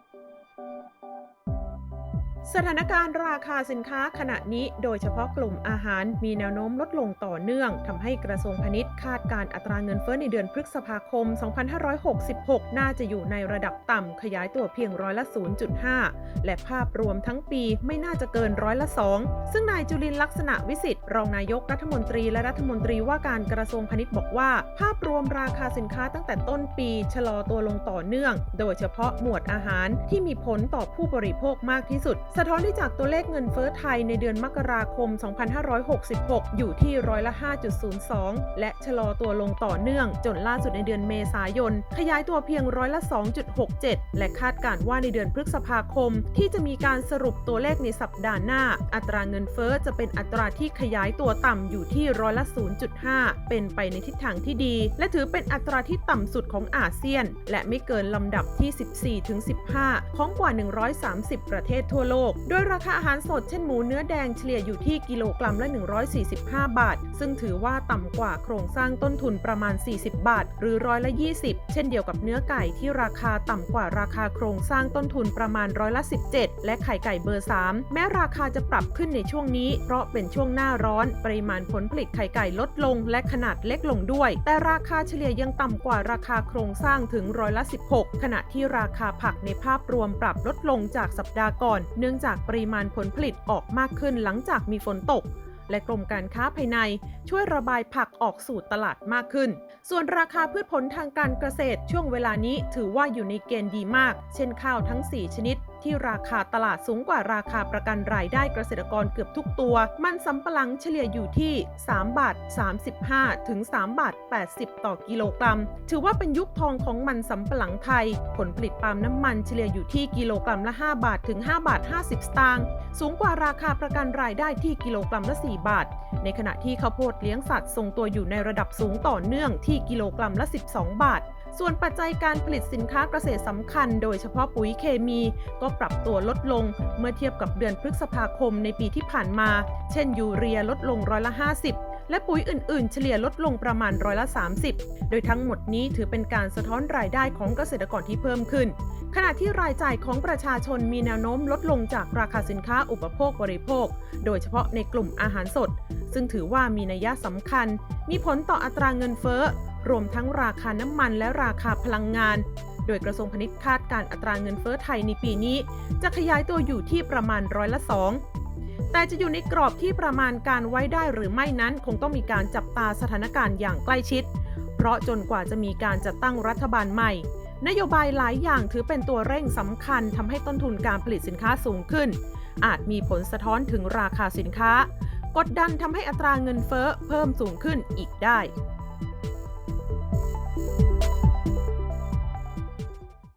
Thank you. สถานการณ์ราคาสินค้าขณะนี้โดยเฉพาะกลุ่มอาหารมีแนวโน้มลดลงต่อเนื่องทำให้กระทรวงพาณิชย์คาดการอัตราเงินเฟ้อในเดือนพฤษภาคม 2566 น่าจะอยู่ในระดับต่ำขยายตัวเพียงร้อยละ 0.5 และภาพรวมทั้งปีไม่น่าจะเกินร้อยละ 2 ซึ่งนายจุลินลักษณะวิสิทธิ์รองนายกรัฐมนตรีและรัฐมนตรีว่าการกระทรวงพาณิชย์บอกว่า ภาพรวมราคาสินค้าตั้งแต่ต้นปีชะลอตัวลงต่อเนื่อง โดยเฉพาะหมวดอาหารที่มีผลต่อผู้บริโภคมากที่สุดสะท้อนได้จากตัวเลขเงินเฟ้อไทยในเดือนมกราคม 2566 อยู่ที่ร้อยละ 5.02 และชะลอตัวลงต่อเนื่อง จนล่าสุดในเดือนเมษายน ขยายตัวเพียงร้อยละ 2.67 และคาดการณ์ว่าในเดือนพฤษภาคม ที่จะมีการสรุปตัวเลขในสัปดาห์หน้า อัตราเงินเฟ้อจะเป็นอัตราที่ขยายตัวต่ำอยู่ที่ร้อยละ 0.5 เป็นไปในทิศทางที่ดี และถือเป็นอัตราที่ต่ำสุดของอาเซียน และไม่เกินลำดับที่ 14-15 ของกว่า 130 ประเทศทั่วโลกโดยราคาอาหารสดเช่นหมูเนื้อแดงเฉลี่ยอยู่ที่กิโลกรัมละ 145 บาท ซึ่งถือว่าต่ำกว่าโครงสร้างต้นทุนประมาณ 40 บาท หรือร้อยละ 20 เช่นเดียวกับเนื้อไก่ที่ราคาต่ำกว่าราคาโครงสร้างต้นทุนประมาณร้อยละ 17 และไข่ไก่เบอร์ 3 แม้ราคาจะปรับขึ้นในช่วงนี้ เพราะเป็นช่วงหน้าร้อน ปริมาณผลผลิตไข่ไก่ลดลง และขนาดเล็กลงด้วย แต่ราคาเฉลี่ยยังต่ำกว่าราคาโครงสร้างถึงร้อยละ 16 ขณะที่ราคาผักในภาพรวมปรับลดลงจากสัปดาห์ก่อนเนื่องื่องจากปริมาณผลผลิตออกมากขึ้นหลังจากมีฝนตก และกรมการค้าภายในช่วยระบายผักออกสู่ตลาดมากขึ้น ส่วนราคาพืชผลทางการเกษตรช่วงเวลานี้ถือว่าอยู่ในเกณฑ์ดีมาก เช่นข้าวทั้ง 4 ชนิด ที่ราคาตลาดสูงกว่าราคาประกันรายได้เกษตรกรเกือบทุกตัว มันสำปะหลังเฉลี่ยอยู่ที่ 3 บาท 35 ถึง 3 บาท 80 ต่อกิโลกรัม ถือว่าเป็นยุคทองของมันสำปะหลังไทย ผลผลิตปาล์มน้ำมันเฉลี่ยอยู่ที่กิโลกรัมละ 5 บาท ถึง 5 บาท 50 สตางค์ สูงกว่าราคาประกันรายได้ที่กิโลกรัมละ 4 บาท ในขณะที่ข้าวโพดเลี้ยงสัตว์ทรงตัวอยู่ในระดับสูงต่อเนื่องที่กิโลกรัมละ 12 บาท ส่วนปัจจัยการผลิตสินค้าเกษตรสำคัญ โดยเฉพาะปุ๋ยเคมี ก็ปรับตัวลดลงเมื่อเทียบกับเดือนพฤษภาคมในปีที่ผ่านมา เช่น ยูเรียลดลงร้อยละ 50และปุ๋ยอื่นๆ เฉลี่ยลดลงประมาณร้อยละ 30 โดยทั้งหมดนี้ถือเป็นการสะท้อนรายได้ของเกษตรกรที่เพิ่มขึ้น ขณะที่รายจ่ายของประชาชนมีแนวโน้มลดลงจากราคาสินค้าอุปโภคบริโภค โดยเฉพาะในกลุ่มอาหารสด ซึ่งถือว่ามีนัยสำคัญ มีผลต่ออัตราเงินเฟ้อ รวมทั้งราคาน้ำมันและราคาพลังงาน โดยกระทรวงพาณิชย์คาดการอัตราเงินเฟ้อไทยในปีนี้ จะขยายตัวอยู่ที่ประมาณร้อยละสองแต่จะอยู่ในกรอบที่ประมาณการไว้ได้หรือไม่นั้น คงต้องมีการจับตาสถานการณ์อย่างใกล้ชิด เพราะจนกว่าจะมีการจัดตั้งรัฐบาลใหม่ นโยบายหลายอย่างถือเป็นตัวเร่งสำคัญทำให้ต้นทุนการผลิตสินค้าสูงขึ้น อาจมีผลสะท้อนถึงราคาสินค้ากดดันทำให้อัตราเงินเฟ้อเพิ่มสูงขึ้นอีกได้